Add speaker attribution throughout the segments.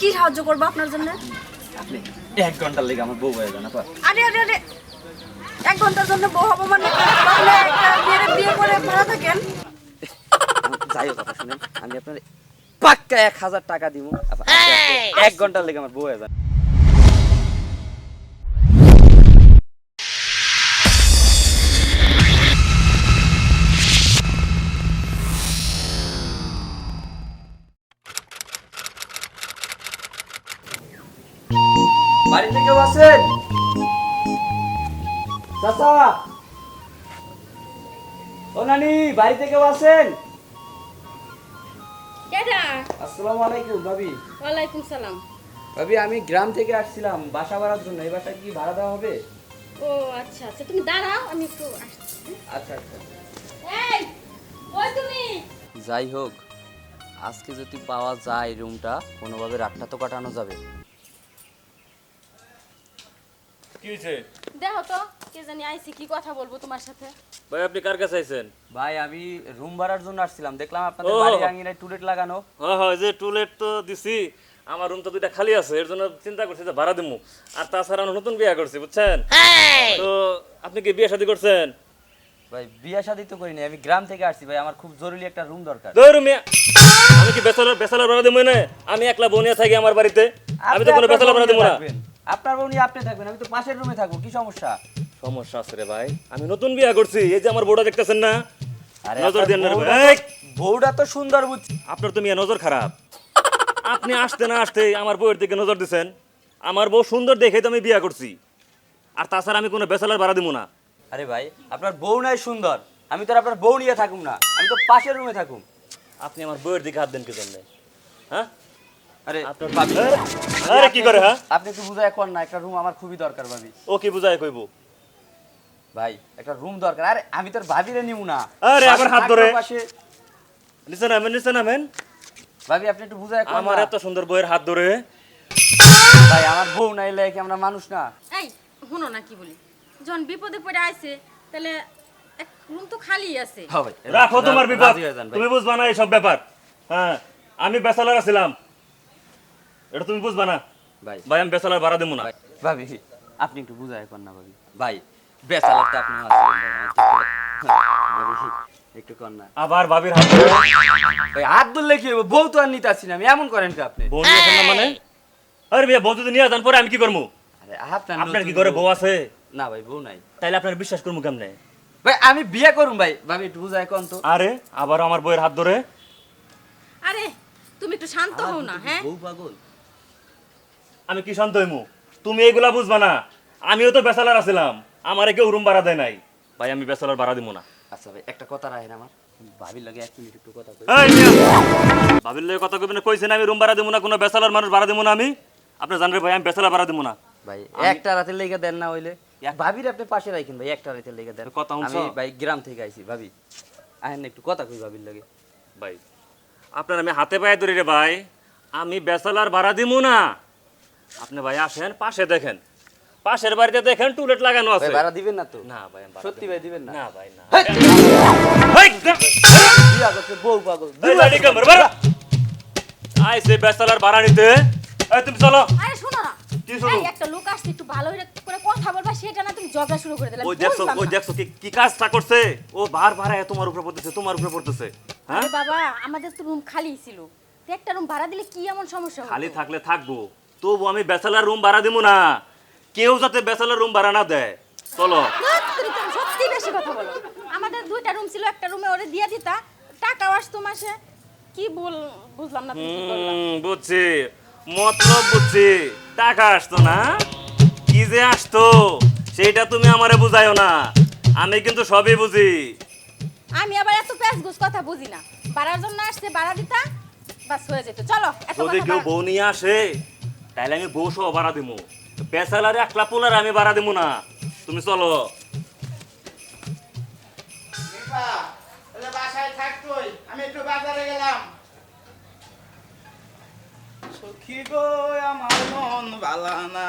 Speaker 1: কি সাহায্য করব আপনার জন্য?
Speaker 2: আপনি এক ঘণ্টার লেগে আমার বউ হয়ে যান আপা
Speaker 1: আরে আরে আরে। এক ঘণ্টার জন্য বউ হব মানে তাহলে একটা বিয়ে বিয়ে করে ভাড়া থাকেন?
Speaker 2: যাই হোক আপা শুনেন আমি আপনার পাক্কা এক হাজার টাকা দিব এক ঘণ্টার লেগে আমার বউ হয়ে যান বাড়িতে কেউ আছেন? চাচা! ও নানি বাড়িতে কেউ আছেন? আসসালামু আলাইকুম ভাবি।
Speaker 1: ওয়ালাইকুম সালাম।
Speaker 2: ভাবি আমি গ্রাম থেকে আসছিলাম বাসা ভাড়ার জন্য। এই বাসা কি ভাড়া দেওয়া হবে?
Speaker 1: ও আচ্ছা আচ্ছা তুমি দাঁড়াও আমি একটু আসছি।
Speaker 2: আচ্ছা আচ্ছা।
Speaker 1: এই ওই তুমি?
Speaker 2: যাই হোক আজকে যদি পাওয়া যায় রুমটা কোনোভাবে রাতটা তো কাটানো যাবে।
Speaker 3: কি হয়েছে?
Speaker 1: দেখো তো কে জানি আইছি কি কথা বলব তোমার সাথে?
Speaker 3: ভাই আপনি কার কাছে আইছেন?
Speaker 2: ভাই আমি রুম ভাড়ার জন্য আসছিলাম। দেখলাম আপনাদের আঙিনায় টুলেট লাগানো।
Speaker 3: হ্যাঁ হ্যাঁ যে টুলেট তো দিছি। আমার রুম তো দুইটা খালি আছে এর জন্য চিন্তা করছি যে ভাড়া দিমু। আর তাছাড়া আমি নতুন বিয়ে করছি বুঝছেন? তো আপনি কি বিয়ে শাদী করছেন?
Speaker 2: ভাই বিয়ে শাদি তো করিনি আমি গ্রাম থেকে আসছি। ভাই আমার খুব জরুরি একটা রুম দরকার।
Speaker 3: ধরু মিয়া আমি কি বেসালার বেসালার ভাড়া দিমু না আমি একলা বনিয়া থাকি আমার বাড়িতে। আমি তো কোনো
Speaker 2: বউ
Speaker 3: ভাড়া দিমু না।
Speaker 2: আপনার বউ নিয়ে আপনি থাকবেন আমি তো পাশের রুমে থাকব কি সমস্যা?
Speaker 3: সমস্যা আছে রে ভাই। আমি নতুন বিয়ে করছি এই যে আমার বউটা দেখতেছেন না?
Speaker 2: আরে
Speaker 3: নজর দেন না রে ভাই। এই!
Speaker 2: বউটা তো সুন্দর বুঝছি
Speaker 3: আপনার তো মিয়া নজর খারাপ। আপনি আসতে না আসতে আমার বউয়ের দিকে নজর দিছেন। আমার বউ সুন্দর দেখে তো আমি বিয়ে করছি। আর তাছাড়া আমি কোনো বেসালার ভাড়া দিব না।
Speaker 2: আরে ভাই আপনার বউ নাই সুন্দর। আমি তো আর আপনার বউ নিয়ে থাকুম না। আমি তো পাশের রুমে থাকুম।
Speaker 3: আপনি আমার বউয়ের দিকে হাত দেন কি জন্য? হ্যাঁ?
Speaker 2: আরে ভাবি।
Speaker 3: আরে কি করে হ্যাঁ?
Speaker 2: আপনি একটু বুঝাই এখন না একটা রুম আমার খুবই দরকার ভাবি।
Speaker 3: ও কি বুঝায় কইব?
Speaker 2: ভাই একটা রুম দরকার। আরে আমি তোর ভাবিরে নিব না।
Speaker 3: আরে, আবার হাত ধরে। নিচে নামেন
Speaker 2: ভাবি আপনি একটু বুঝাই এখন
Speaker 3: আমার এত সুন্দর বউয়ের হাত ধরে।
Speaker 2: ভাই আমার বউ নাই লাগে আমরা মানুষ না।
Speaker 1: এই শুনো না কি বলি। যখন বিপদে পড়ে আইছে তাহলে এক রুম তো খালি আছে।
Speaker 2: হ্যাঁ
Speaker 3: রাখো তোমার বিপদ।
Speaker 2: হয়ে
Speaker 3: তুমি বুঝবা না এই সব ব্যাপার। হ্যাঁ আমি বেসালার আছিলাম। এটা তুমি বুঝবা না?
Speaker 2: ভাই।
Speaker 3: ভাই আমি বেসালার ভাড়া দেবো না।
Speaker 2: ভাবি আপনি একটু বুঝাই এখন না ভাবি। ভাই আপনি ভাই তো- ভাবি, একটু কর না।
Speaker 3: আবার ভাবির হাত
Speaker 2: ভাই হাত ধরলে কি হবে? বউ তো আর নিতে আসছি না আমি এমন করেন কি আপনি?
Speaker 3: বউ নিয়ে না মানে? আরে ভাইয়া বউ যদি নিয়ে যান পরে আমি কি করব?
Speaker 2: আরে আপনার
Speaker 3: আপনার কি ঘরে বউ। আছে?
Speaker 2: না ভাই বউ নাই।
Speaker 3: তাইলে আপনার বিশ্বাস করব কেমনে?
Speaker 2: ভাই আমি বিয়ে করুম ভাই। ভাবি একটু বুঝাই কোন তো।
Speaker 3: আরে আবার আমার বউয়ের হাত ধরে।
Speaker 1: আরে তুমি একটু শান্ত হও না হ্যাঁ?
Speaker 2: বউ পাগল?
Speaker 3: আমি কি শান্ত হইমু? তুমি এইগুলা বুঝবা না। আমিও তো বেসালার আছিলাম। আমারে কেউ রুম ভাড়া দেয় নাই। ভাই আমি বেসালার ভাড়া দিব না।
Speaker 2: আচ্ছা ভাই একটা কথা রাখেন আমার। ভাবির লাগে এক মিনিট একটু কথা কই।
Speaker 3: ভাবির লগে কথা কইবেন কইছেন আমি রুম ভাড়া দিব না কোনো বেসালার মানুষ ভাড়া দিব না আমি। আপনি জানেন ভাই আমি বেসালার ভাড়া দিব না।
Speaker 2: ভাই একটা রাতের লেগে দেন না হইলে। ভাবির আপনি পাশে রাখেন ভাই একটা রাতের লেগে দেন।
Speaker 3: কথা?
Speaker 2: আমি ভাই গ্রাম থেকে আইছি ভাবি। আহেন একটু কথা কই ভাবির লাগে।
Speaker 3: ভাই আপনার আমি হাতে পায়ে ধরি রে ভাই। আমি বেসালার ভাড়া দিব না। আপনি ভাই আসেন পাশে দেখেন। পাশের বাড়িতে দেখেন টুলেট লাগানো
Speaker 2: ভাই
Speaker 3: আছে।
Speaker 2: ভাড়া দিবেন না তো?
Speaker 3: না ভাই আমি ভাড়া
Speaker 2: সত্যি ভাই দিবেন না?
Speaker 3: না ভাই না।
Speaker 2: হেই!
Speaker 3: হেই, দে-
Speaker 2: বউ পাগল।
Speaker 3: এই লাডি কামড়, বাড়া। আইছে বেসালার ভাড়া নিতে। এই তুমি চলো।
Speaker 1: আরে শোনো না।
Speaker 3: কি শোনো?
Speaker 1: এই একটা লোক আসছে একটু ভালো করে কথা বলবা সেটা না তুমি ঝগড়া শুরু করে দিলে।
Speaker 3: ওই দেখছ ওই দেখছ কি কি কাজটা করছে? ও বার বার আয়া তোমার উপরে পড়তেছে তোমার উপরে পড়তেছে। হ্যাঁ?
Speaker 1: বাবা আমাদের তো রুম খালি ছিল। একটা রুম ভাড়া দিলে কি এমন সমস্যা?
Speaker 3: খালি থাকলে থাকব। তবু আমি বেচালার রুম ভাড়া দিব না। কেউ যাতে বেচালার রুম ভাড়া না দেয়। চলো।
Speaker 1: সত্যি বেশি কথা বলো। আমাদের দুইটা রুম ছিল একটা রুমে ওরে দিয়ে দিতা। টাকাও আসতো মাসে। কি বল বুঝলাম না তুমি কি করলা
Speaker 3: বুঝছি। মতলব বুঝছি। টাকা আসতো না। কি যে আসতো সেইটা তুমি আমারে বুঝাইও না। আমি কিন্তু সবই বুঝি।
Speaker 1: আমি আবার এত প্যাস গুছ কথা বুঝি না। বাড়ার জন্য আসছে বাড়া দিতা বাস হয়ে যেত। চলো
Speaker 3: যদি কেউ বউ নিয়ে আসে তাহলে আমি বউ সহ ভাড়া দিমু। পেশালারে একলা পোলারে আমি ভাড়া দিমু না। তুমি চলো।
Speaker 4: বাসায় থাক তুই। আমি একটু বাজারে গেলাম। সখী গো আমার মন ভালা না।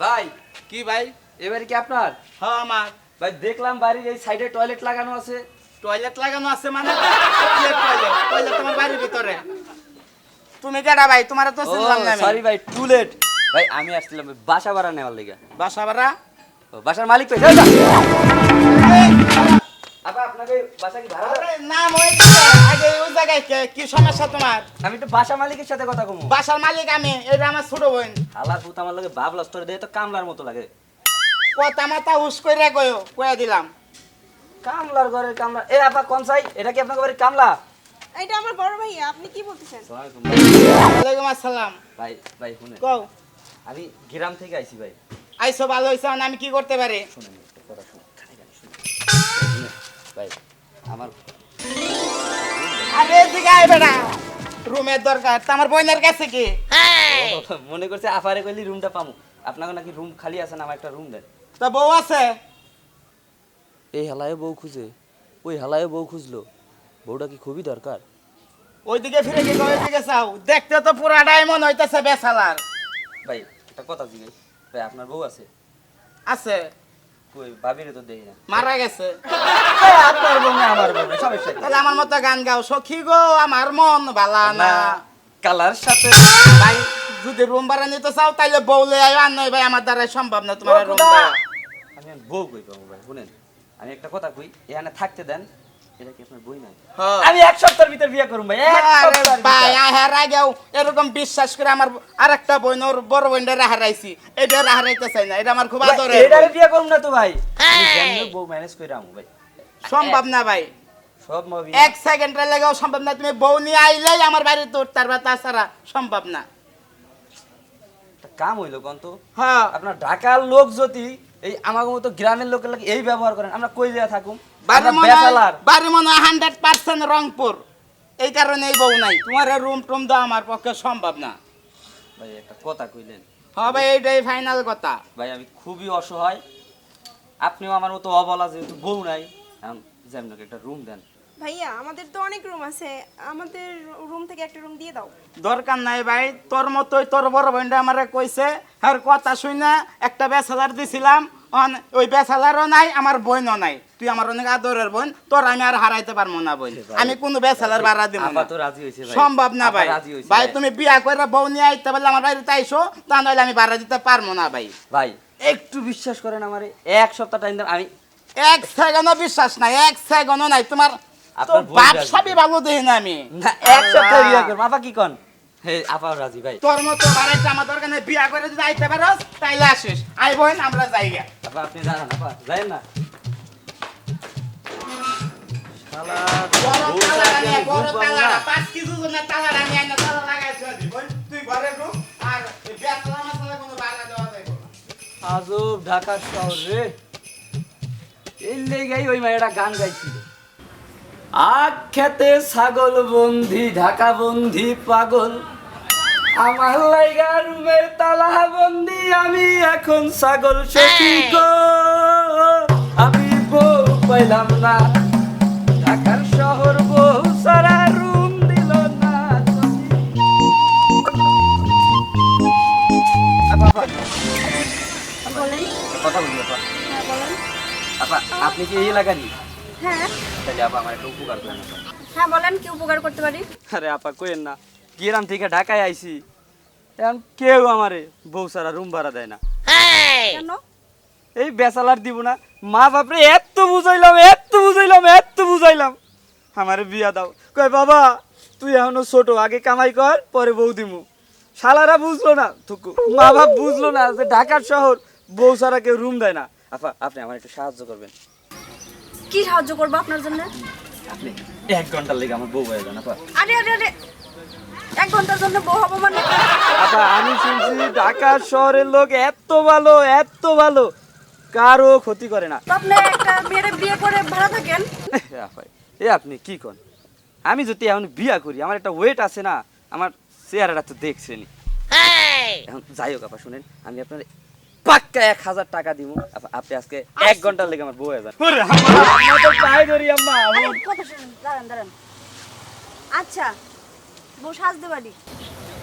Speaker 2: ভাই
Speaker 4: কি ভাই?
Speaker 2: এবারে কি আপনার?
Speaker 4: হ আমার।
Speaker 2: ভাই দেখলাম বাড়ির এই সাইডে টয়লেট লাগানো আছে।
Speaker 4: টয়লেট লাগানো আছে মানে? টয়লেট টয়লেট তোমার বাড়ির ভিতরে? তুমি কেডা ভাই তোমার তো চিনলাম না আমি।
Speaker 2: সরি ভাই টু লেট ভাই আমি আসছিলাম বাসা ভাড়া নেওয়ার লেগে।
Speaker 4: বাসা ভাড়া?
Speaker 2: ও, বাসার মালিক আপনাকে
Speaker 4: তোমার?
Speaker 2: আমি তো বাসা মালিকের সাথে কথা কমু।
Speaker 4: বাসার মালিক আমি এটা আমার ছোট বোন।
Speaker 2: হালার পুত আমার লাগে বাপ লস্তর দেয় তো কামলার মতো লাগে।
Speaker 4: কথা মাথা উস করে কয়ো কয়ে দিলাম।
Speaker 2: কামলার ঘরের কামলা। এ আপা কোন সাই? এটা কি আপনার বাড়ির কামলা?
Speaker 5: এটা আমার বড় ভাইয়া আপনি কি বলতেছেন
Speaker 4: ওয়ালাইকুম আসসালাম।
Speaker 2: ভাই ভাই শুনে
Speaker 4: কও।
Speaker 2: আমি গ্রাম থেকে আইছি ভাই।
Speaker 4: আইসো ভালো হয়েছে আমি কি করতে পারি?
Speaker 2: শুনেন কথা ভাই আমার
Speaker 4: আরে এদিকে আয় বেটা। রুমের দরকার। তা আমার বোনের কাছে কি?
Speaker 2: মনে করছে আফারে কইলি রুমটা পামু। আপনাকে নাকি রুম খালি আছে না আমার একটা রুম দেন।
Speaker 4: তা বউ আছে?
Speaker 2: এই হালায় বউ খুঁজে। ওই হালায় বউ খুঁজলো। বউটা কি খুবই দরকার?
Speaker 4: ওইদিকে ফিরে কি ওইদিকে চাও? দেখতে তো পুরা ডায়মন্ড হইতেছে বেসালার
Speaker 2: ভাই একটা কথা জিজ্ঞেস। ভাই আপনার বউ আছে?
Speaker 4: আছে।
Speaker 2: কই ভাবিরে তো দেখি না।
Speaker 4: মারা গেছে।
Speaker 2: আপনার বউ না আমার বউ না সমস্যা কি?
Speaker 4: তাহলে আমার মতো গান গাও সখী গো আমার মন বালা না।
Speaker 2: না কালার সাথে।
Speaker 4: ভাই যদি রুম ভাড়া নিতে চাও তাইলে বউলে আয় আর নয় ভাই আমার দ্বারা সম্ভব না তোমার রুম ভাড়া।
Speaker 2: আমি আর বউ কই পাবো ভাই শুনেন। আমি একটা কথা কই এখানে থাকতে দেন এটা
Speaker 4: হ্যাঁ।
Speaker 2: আমি এক সপ্তাহের ভিতর বিয়ে করুম ভাই ভিতর।
Speaker 4: আহার এরকম বিশ্বাস করে আমার আরেকটা বোন ওর বড় বোনটা হারাইছি এটা হারাইতে চাই না এটা আমার খুব
Speaker 2: ভাই,
Speaker 4: আদরের।
Speaker 2: এটারে বিয়ে করুম না তো ভাই। বউ ম্যানেজ করে আমু ভাই?
Speaker 4: সম্ভব না ভাই।
Speaker 2: সব
Speaker 4: এক সেকেন্ডের লেগেও সম্ভব না তুমি বউ নিয়ে আইলেই আমার তাছাড়া সম্ভব না।
Speaker 2: কাম হইল কোন তো
Speaker 4: হ্যাঁ।
Speaker 2: আপনার ঢাকার লোক যদি এই আমার মতো গ্রামের লোকের লাগে এই ব্যবহার করেন আমরা কই দিয়া থাকুম?
Speaker 4: বাড়ি মনে বাড়ি মনে হান্ড্রেড পার্সেন্ট রংপুর। এই কারণে এই বউ নাই। তোমার রুম টুম দেওয়া আমার পক্ষে সম্ভব না।
Speaker 2: ভাই একটা কথা কইলেন।
Speaker 4: হ্যাঁ ভাই এইটাই ফাইনাল কথা।
Speaker 2: ভাই আমি খুবই অসহায়। আপনিও আমার মতো অবলা যেহেতু বউ নাই এখন যেমন একটা রুম দেন।
Speaker 5: ভাইয়া আমাদের তো অনেক রুম আছে। আমাদের রুম থেকে একটা রুম দিয়ে দাও।
Speaker 4: দরকার নাই ভাই তোর মতোই তোর বড় বোনটা আমারে কইছে আর কথা শুই না একটা বেসালার দিছিলাম অন- ওই বেসালারও নাই আমার বোনও নাই। তুই আমার অনেক আদরের বোন তোর আমি আর হারাইতে পারব না বোন আমি কোনো বেসালার ভাড়া দিব না। সম্ভব না ভাই। ভাই তুমি বিয়া করে বউ নিয়ে আইতে পারলে আমার বাড়িতে আইসো তা নইলে আমি ভাড়া দিতে পারব না ভাই।
Speaker 2: ভাই একটু বিশ্বাস করেন আমারে এক সপ্তাহ টাইম আমি
Speaker 4: এক সেকেন্ডও বিশ্বাস নাই এক সেকেন্ডও নাই। তোমার বাপ সবই ভালো দেখি না আমি।
Speaker 2: এক সপ্তাহ। বিয়ে করব আপা কি কন? আপাও রাজি ভাই।
Speaker 4: তোর মতো বাড়াইতে আমার দরকার বিয়া করে যদি আইতে পারস তাইলে আসিস। আই বোন আমরা যাইগা
Speaker 2: আপা আপনি জানান আপা। যাই না। আজব ঢাকা শহর রে। এই লেগেই ওই মায়েরা গান গাইছিল। আখ খেতে ছাগল বন্ধি ঢাকা বন্ধি পাগল। আমার লাইগা রুমের তালা বন্দি আমি এখন ছাগল সখী গো। আমি বউ পাইলাম না। আপনি কি এই এলাকারই
Speaker 1: হ্যাঁ।
Speaker 2: তাহলে আপা আমার একটা উপকার করেন
Speaker 1: হ্যাঁ বলেন কি উপকার করতে পারি?
Speaker 2: আরে আপা কইেন না। গ্রাম থেকে ঢাকায় আইছি। এখন কেউ আমারে বউ সারা রুম ভাড়া দেয় না।
Speaker 1: কেন?
Speaker 2: এই বেচালার দিব না। মা বাপরে এত বুঝাইলাম এত বুঝাইলাম এত বুঝাইলাম। আমারে বিয়া দাও। কয় বাবা তুই এখনও ছোট আগে কামাই কর পরে বউ দিমু। শালারা বুঝলো না থুকু। মা বাপ বুঝলো না যে ঢাকার শহর বউ সারা কেউ রুম দেয় না। আপা আপনি আমার একটু সাহায্য করবেন।
Speaker 1: কি সাহায্য করব আপনার জন্য?
Speaker 2: আপনি এক ঘণ্টার লেগে আমার বউ হয়ে যান আপা।
Speaker 1: আরে আরে আরে এক ঘণ্টার জন্য বউ হব মানে?
Speaker 2: আচ্ছা আমি শুনছি ঢাকা শহরের লোক এত ভালো এত ভালো। কারও ক্ষতি করে না।
Speaker 1: আপনি একটা মেয়ের বিয়ে করে ভাড়া থাকেন?
Speaker 2: এ আপনি কি কন আমি যদি এখন বিয়া করি আমার একটা ওয়েট আছে না আমার চেহারাটা তো দেখছেনি। এখন যাই হোক আপা শুনেন আমি আপনার পাক্কা এক হাজার টাকা দিব আপা- আপনি আজকে এক ঘণ্টার লেগে আমার বউ হয়ে যান। পায়ে ধরি আম্মা।
Speaker 1: কথা শুনুন দাঁড়ান দাঁড়ান। আচ্ছা বউ সাজতে পারি।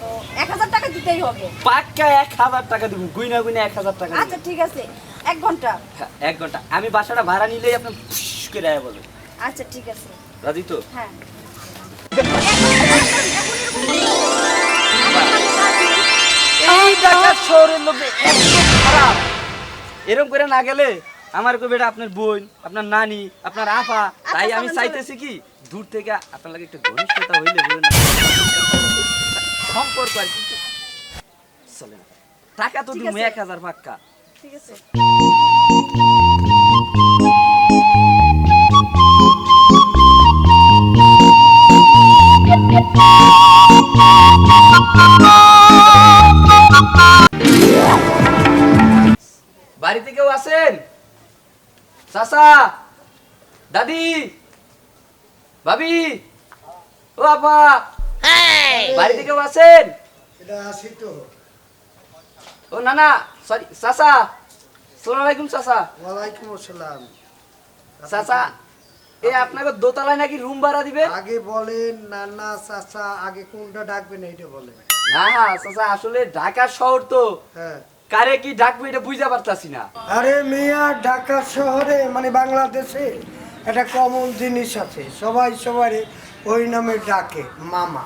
Speaker 1: তো এক হাজার টাকা দিতেই হবে।
Speaker 2: পাক্কা এক হাজার টাকা দিব গুইনা গুইনা এক হাজার টাকা
Speaker 1: আচ্ছা ঠিক আছে। এক ঘণ্টা।
Speaker 2: হ্যাঁ, এক ঘণ্টা। আমি বাসাটা ভাড়া নিলেই আপনার ফুস করে আয়া বলবেন
Speaker 1: আচ্ছা ঠিক আছে।
Speaker 2: রাজি তো?
Speaker 1: হ্যাঁ।
Speaker 2: শহরের লোক এত খারাপ? এরকম করে না গেলে আমার কবে এটা আপনার বোন আপনার নানি আপনার আপা তাই আমি চাইতেছি কি দূর থেকে আপনার লাগে একটু ঘনিষ্ঠতা হইলে বলেন না। সম্পর্ক আর কিছু চলে না টাকা তো দিব এক হাজার পাক্কা।
Speaker 5: ঠিক আছে।
Speaker 2: বাড়িতে কেউ আছেন? চাচা দাদি ভাবি ও আপা বাড়িতে কেউ আছেন?
Speaker 6: এটা আছি তো।
Speaker 2: ও না না সরি চাচা সালাম আলাইকুম চাচা
Speaker 6: ওয়ালাইকুম আসসালাম।
Speaker 2: চাচা এ আপনাকে দোতলায় নাকি রুম ভাড়া দিবেন
Speaker 6: আগে বলেন নানা চাচা আগে কোনটা ডাকবেন এইটা বলেন।
Speaker 2: না চাচা আসলে ঢাকা শহর তো।
Speaker 6: হ্যাঁ।
Speaker 2: কারে কি ডাকবে এটা বুঝতে পারতাছি না।
Speaker 6: আরে মিয়া ঢাকা শহরে মানে বাংলাদেশে একটা কমন জিনিস আছে। সবাই সবাই ওই নামে ডাকে মামা।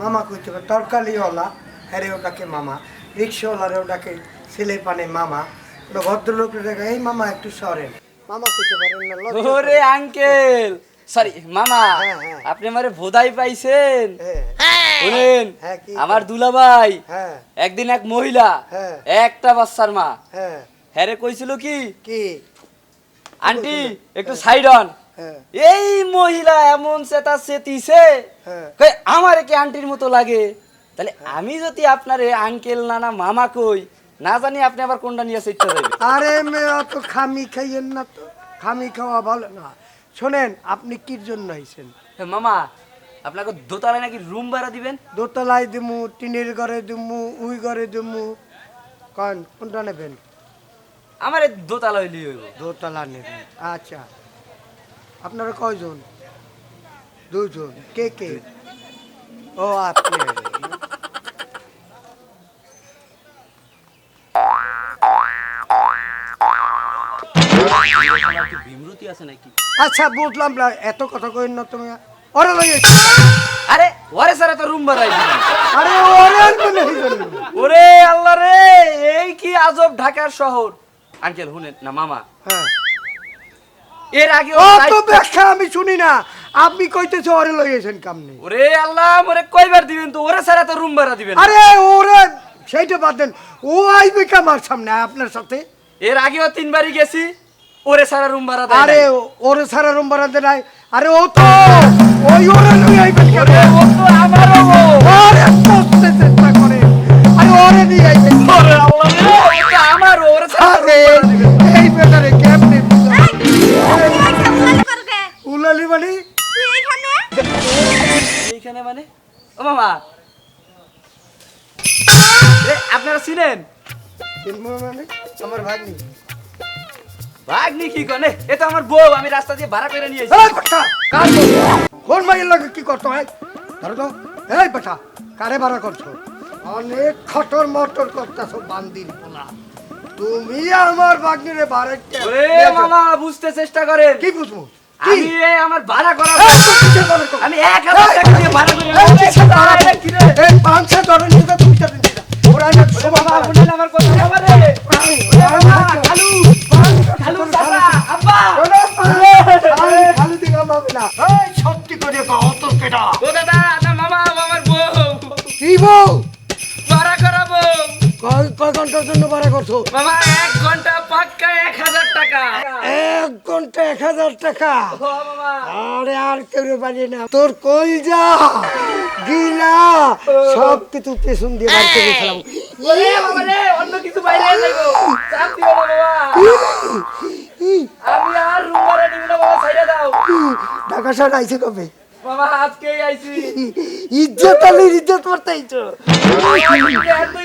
Speaker 6: মামা কইতে পারে তরকারিওয়ালা হ্যাঁ ওটাকে মামা। রিক্সাওয়ালারেও ডাকে ছেলে পানে মামা। কোনো ভদ্রলোকের ডাকে এই মামা একটু সরেন। মামা পারেন না
Speaker 2: ওরে আঙ্কেল সরি মামা
Speaker 6: হ্যাঁ, হ্যাঁ।
Speaker 2: আপনি আমারে ভোদাই পাইছেন।
Speaker 6: হ্যাঁ।
Speaker 2: শুনেন আমার দুলাভাই একদিন এক মহিলা। একটা বাচ্চার মা।
Speaker 6: হ্যাঁ।
Speaker 2: হ্যারে কইছিল কি?
Speaker 6: কি?
Speaker 2: আন্টি একটু সাইড অন এই মহিলা এমন সেটা সেতিছে। আমার কি আন্টির মতো লাগে? তাহলে আমি যদি আপনারে আঙ্কেল নানা মামা কই না জানি আপনি আবার কোনটা নিয়ে ইচ্ছা যাবে
Speaker 6: আরে মেয়ে অত খামি খাইয়েন না তো। খামি খাওয়া ভালো না। শোনেন আপনি কির জন্য আইছেন?
Speaker 2: মামা আপনাকে দোতলায় নাকি রুম ভাড়া দিবেন?
Speaker 6: দোতলায় দিমু টিনের ঘরে দিমু উই ঘরে দিমু। কন কোনটা নেবেন?
Speaker 2: আমার এই দোতলা হইলি হইব।
Speaker 6: দোতলা নেবেন আচ্ছা। আপনারা কয়জন? দুজন। কে কে? ও আপনি
Speaker 2: বিমরুতি আছে নাকি
Speaker 6: আচ্ছা বুঝলাম না এত কথা না তুমি। ওরে লই
Speaker 2: আরে ওরে তো রুম
Speaker 6: আরে ওরে জন্য।
Speaker 2: ওরে আল্লাহ রে এই কি আজব ঢাকার শহর। আঙ্কেল না মামা।
Speaker 6: হ্যাঁ।
Speaker 2: এর আগে
Speaker 6: ও তো ব্যাখ্যা আমি শুনি না। আপনি কইতেছে ওরে লই আইছেন কামনে?
Speaker 2: ওরে আল্লাহ মোরে কয়বার দিবেন তো? ওরে স্যার তো রুম ভাড়া দিবেন।
Speaker 6: আরে ওরে সেইটা বাদ দেন। ও আইবে কি আমার সামনে আপনার সাথে?
Speaker 2: এর আগেও তিনবারই গেছি। ওরে সারা রুম ভাড়া দেয়
Speaker 6: আরে ওরে সারা রুম বাড়াতে নাই। আরে ও তো ওই ওরে কেন
Speaker 2: ও তো আমারও।
Speaker 6: ওরে চেষ্টা করে। আরে ওরে নিয়ে
Speaker 2: ওরে আল্লাহ রে, ও তো ওরে সারা ভাড়া
Speaker 6: এই বেটারে কেমনে
Speaker 1: উলালি
Speaker 6: মানে?
Speaker 1: তুই এখানে
Speaker 2: এইখানে মানে? ও মামা। আপনারা চিনেন?
Speaker 6: মানে? আমার ভাগ্নি।
Speaker 2: ভাগ্নি কি কনে? এ তো আমার বউ আমি রাস্তা দিয়ে ভাড়া করে নিয়ে
Speaker 6: এই বাচ্চা কার কোন মাইয়ের লাগে কি করতো হয়? ধরো তো। এই বেটা কারে ভাড়া করছ? অনেক খটর মটর করতেছো বান্দির পোলা। তুমি আমার ভাগ্নিরে ভাড়া
Speaker 2: ওরে মামা বুঝতে চেষ্টা করেন।
Speaker 6: কি বুঝব?
Speaker 2: আমি এই আমার ভাড়া করা
Speaker 6: এই, করো?
Speaker 2: আমি এক হাজার টাকা দিয়ে ভাড়া করে
Speaker 6: এই, করো? এই, পাঁচশো ধরে নিয়ে যা, সত্যি করে কও, অত কেটা?
Speaker 2: ও দাদা মামা আমার বউ।
Speaker 6: কি বউ?
Speaker 2: ভাড়া করা বউ।
Speaker 6: কয় ঘণ্টার জন্য ভাড়া করছ?
Speaker 2: এক ঘণ্টা পাক্কা এক হাজার টাকা।
Speaker 6: এক ঘণ্টা এক হাজার টাকা? আরে আর কেউ পারি না। তোর কই যা গিলা সব কিছু পেছন দিয়ে বার করে ফেলাম
Speaker 2: ওরে বাবা রে অন্য কিছু বাইরে চাপ দিও না বাবা। আমি আর রুম ভাড়া নিব না বাবা ছাইড়া দাও।
Speaker 6: ঢাকা শহর আইছে কবে?
Speaker 2: বাবা আজকেই আইছি।
Speaker 6: ইজ্জত আলি ইজ্জত মারতে আইছো।
Speaker 2: এত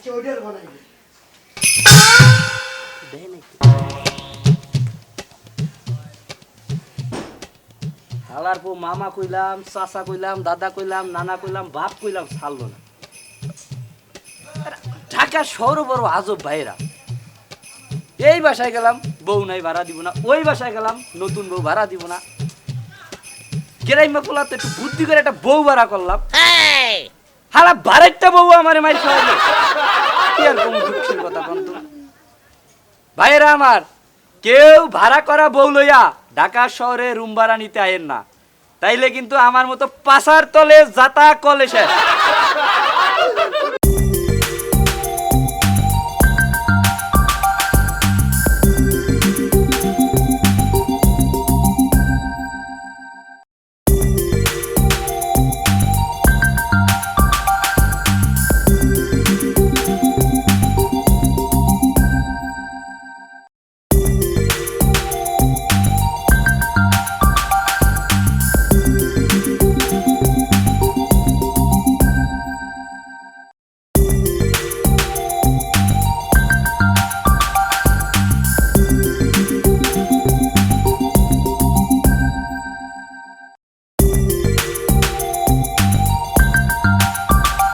Speaker 6: আজকে ওইটার বানাইবে।
Speaker 2: হালার পো মামা কইলাম, চাচা কইলাম, দাদা কইলাম, নানা কইলাম, বাপ কইলাম, ছাড়লো না। ঢাকা শহর বড় আজব ভাইরা এই বাসায় গেলাম, বউ নাই, ভাড়া দিব না। ওই বাসায় গেলাম, নতুন বউ ভাড়া দিব না। কেরাইমা পোলা তো একটু বুদ্ধি করে একটা বউ ভাড়া করলাম। হালা বারেকটা বউ আমার মাই খাওয়াবে কি আর দুঃখের কথা বন্ধু? ভাইয়েরা আমার, কেউ ভাড়া করা বউ লইয়া ঢাকা শহরে রুম ভাড়া নিতে আয়েন না। তাইলে কিন্তু আমার মতো পাশার তলে যাতা কলে শেষ।